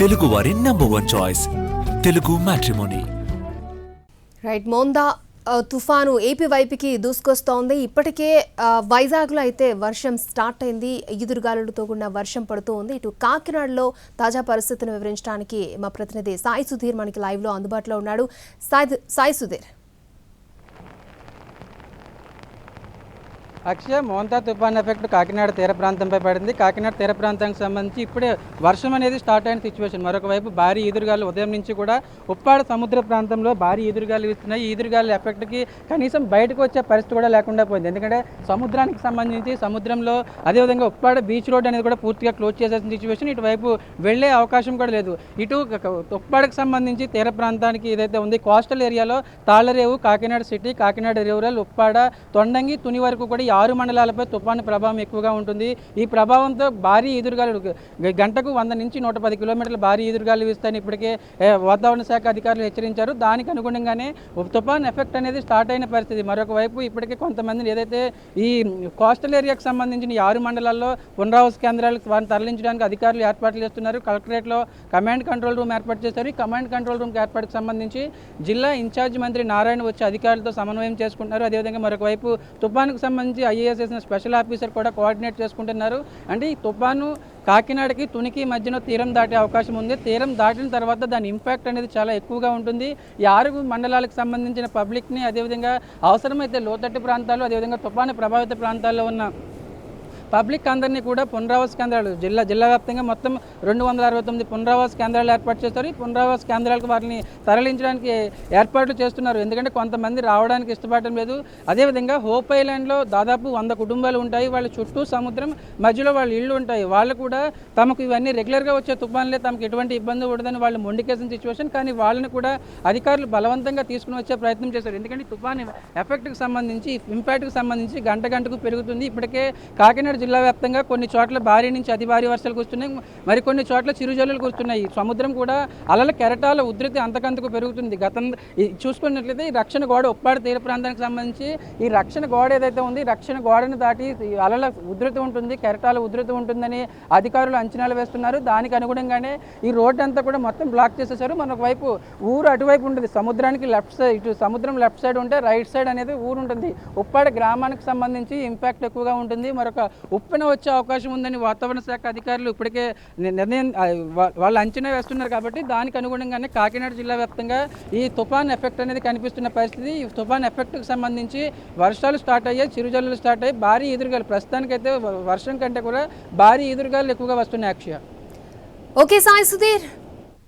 తెలుగువారి number one choice Telugu Matrimony right Montha తుఫాను AP వైపుకి దూసుకొస్తోంది. ఇప్పటికే వైజాగ్లో అయితే వర్షం స్టార్ట్ అయింది. ఎదురుగాలులతో కూడిన వర్షం పడుతూ ఉంది. ఇటు కాకినాడలో తాజా పరిస్థితిని వివరించడానికి మా ప్రతినిధి సాయి సుధీర్ మనకి లైవ్లో అందుబాటులో ఉన్నాడు. సాయి సాయి సుధీర్. అక్షయ మోంతా తుఫాన్ ఎఫెక్ట్ కాకినాడ తీర ప్రాంతంపై పడింది. కాకినాడ తీర ప్రాంతానికి సంబంధించి ఇప్పుడే వర్షం అనేది స్టార్ట్ అయిన సిచ్యువేషన్ మరొక వైపు భారీ ఈదురుగాలు ఉదయం నుంచి కూడా ఉప్పాడ సముద్ర ప్రాంతంలో భారీ ఈదురుగాలు ఇస్తున్నాయి ఈదురుగాలు ఎఫెక్ట్కి కనీసం బయటకు వచ్చే పరిస్థితి కూడా లేకుండా పోయింది. ఎందుకంటే సముద్రానికి సంబంధించి సముద్రంలో అదేవిధంగా ఉప్పాడ బీచ్ రోడ్ అనేది కూడా పూర్తిగా క్లోజ్ చేసేసిన సిచ్యువేషన్ ఇటువైపు వెళ్ళే అవకాశం కూడా లేదు. ఇటు ఉప్పాడకు సంబంధించి తీర ప్రాంతానికి ఏదైతే ఉంది కోస్టల్ ఏరియాలో తాళ్ళరేవు కాకినాడ సిటీ కాకినాడ రేవురల్ ఉప్పాడ తొండంగి తుని వరకు కూడా ఆరు మండలాలపై తుఫాను ప్రభావం ఎక్కువగా ఉంటుంది. ఈ ప్రభావంతో భారీ ఎదురుగాలు గంటకు వంద నుంచి నూట పది కిలోమీటర్ల భారీ ఎదురుగాలు వీస్తాయని ఇప్పటికే వాతావరణ శాఖ అధికారులు హెచ్చరించారు. దానికి అనుగుణంగానే ఒక తుఫాన్ ఎఫెక్ట్ అనేది స్టార్ట్ అయిన పరిస్థితి. మరొక వైపు ఇప్పటికే కొంతమందిని ఏదైతే ఈ కోస్టల్ ఏరియాకు సంబంధించిన ఈ ఆరు మండలాల్లో పునరావాస కేంద్రాలకు వారిని తరలించడానికి అధికారులు ఏర్పాట్లు చేస్తున్నారు. కలెక్టరేట్లో కమాండ్ కంట్రోల్ రూమ్ ఏర్పాటు చేశారు. ఈ కమాండ్ కంట్రోల్ రూమ్ ఏర్పాటుకు సంబంధించి జిల్లా ఇన్ఛార్జ్ మంత్రి నారాయణ వచ్చి అధికారులతో సమన్వయం చేసుకుంటున్నారు. అదేవిధంగా మరొక వైపు తుఫానుకు సంబంధించి ఐఏఎస్ చేసిన స్పెషల్ ఆఫీసర్ కూడా కోఆర్డినేట్ చేసుకుంటున్నారు. అంటే ఈ తుఫాను కాకినాడకి తునికి మధ్యన తీరం దాటే అవకాశం ఉంది. తీరం దాటిన తర్వాత దాని ఇంపాక్ట్ అనేది చాలా ఎక్కువగా ఉంటుంది. ఈ ఆరు మండలాలకు సంబంధించిన పబ్లిక్ని అదేవిధంగా అవసరమైతే లోతట్టు ప్రాంతాలు అదేవిధంగా తుఫాను ప్రభావిత ప్రాంతాల్లో ఉన్న పబ్లిక్ అందరినీ కూడా పునరావాస కేంద్రాలు జిల్లా జిల్లా వ్యాప్తంగా మొత్తం రెండు వందల అరవై తొమ్మిది పునరావాస కేంద్రాలు ఏర్పాటు చేస్తారు ఈ పునరావాస కేంద్రాలకు వారిని తరలించడానికి ఏర్పాట్లు చేస్తున్నారు. ఎందుకంటే కొంతమంది రావడానికి ఇష్టపడటం లేదు. అదేవిధంగా హోప్ ఐలాండ్లో దాదాపు వంద కుటుంబాలు ఉంటాయి. వాళ్ళ చుట్టూ సముద్రం మధ్యలో వాళ్ళ ఇళ్ళు ఉంటాయి. వాళ్ళు కూడా తమకు ఇవన్నీ రెగ్యులర్గా వచ్చే తుఫాన్లే తమకు ఎటువంటి ఇబ్బంది ఉండదని వాళ్ళు మొండికేసిన సిచ్యువేషన్ కానీ వాళ్ళని కూడా అధికారులు బలవంతంగా తీసుకుని వచ్చే ప్రయత్నం చేశారు. ఎందుకంటే తుఫాన్ ఎఫెక్ట్కి సంబంధించి ఇంపాక్ట్కి సంబంధించి గంట గంటకు పెరుగుతుంది. ఇప్పటికే కాకినాడ జిల్లా వ్యాప్తంగా కొన్ని చోట్ల భారీ నుంచి అతి భారీ వర్షాలు కురుస్తున్నాయి. మరికొన్ని చోట్ల చిరుజల్లులు కురుస్తున్నాయి. సముద్రం కూడా అలల కెరటాల ఉధృతి అంతకంతకు పెరుగుతుంది. గతం చూసుకున్నట్లయితే ఈ రక్షణ గోడ ఉప్పాడ తీర ప్రాంతానికి సంబంధించి ఈ రక్షణ గోడ ఏదైతే ఉంది రక్షణ గోడను దాటి అలల ఉధృతి ఉంటుంది కెరటాల ఉధృతి ఉంటుందని అధికారులు అంచనాలు వేస్తున్నారు. దానికి అనుగుణంగానే ఈ రోడ్డు అంతా కూడా మొత్తం బ్లాక్ చేసేసారు. మన వైపు ఊరు అటువైపు ఉంటుంది సముద్రానికి లెఫ్ట్ సైడ్ ఇటు సముద్రం లెఫ్ట్ సైడ్ ఉంటే రైట్ సైడ్ అనేది ఊరు ఉంటుంది. ఉప్పాడ గ్రామానికి సంబంధించి ఇంపాక్ట్ ఎక్కువగా ఉంటుంది. మరొక ఉప్పెన వచ్చే అవకాశం ఉందని వాతావరణ శాఖ అధికారులు ఇప్పటికే నిర్ణయం వాళ్ళు అంచనా వేస్తున్నారు కాబట్టి దానికి అనుగుణంగానే కాకినాడ జిల్లా వ్యాప్తంగా ఈ తుఫాన్ ఎఫెక్ట్ అనేది కనిపిస్తున్న పరిస్థితి. ఈ తుఫాన్ ఎఫెక్ట్కి సంబంధించి వర్షాలు స్టార్ట్ అయ్యాయి చిరుజల్లులు స్టార్ట్ అయ్యి భారీ ఎదురుగాలు ప్రస్తుతానికైతే వర్షం కంటే కూడా భారీ ఎదురుగాలు ఎక్కువగా వస్తున్నాయి అక్షయ. ఓకే సాయి సుధీర్.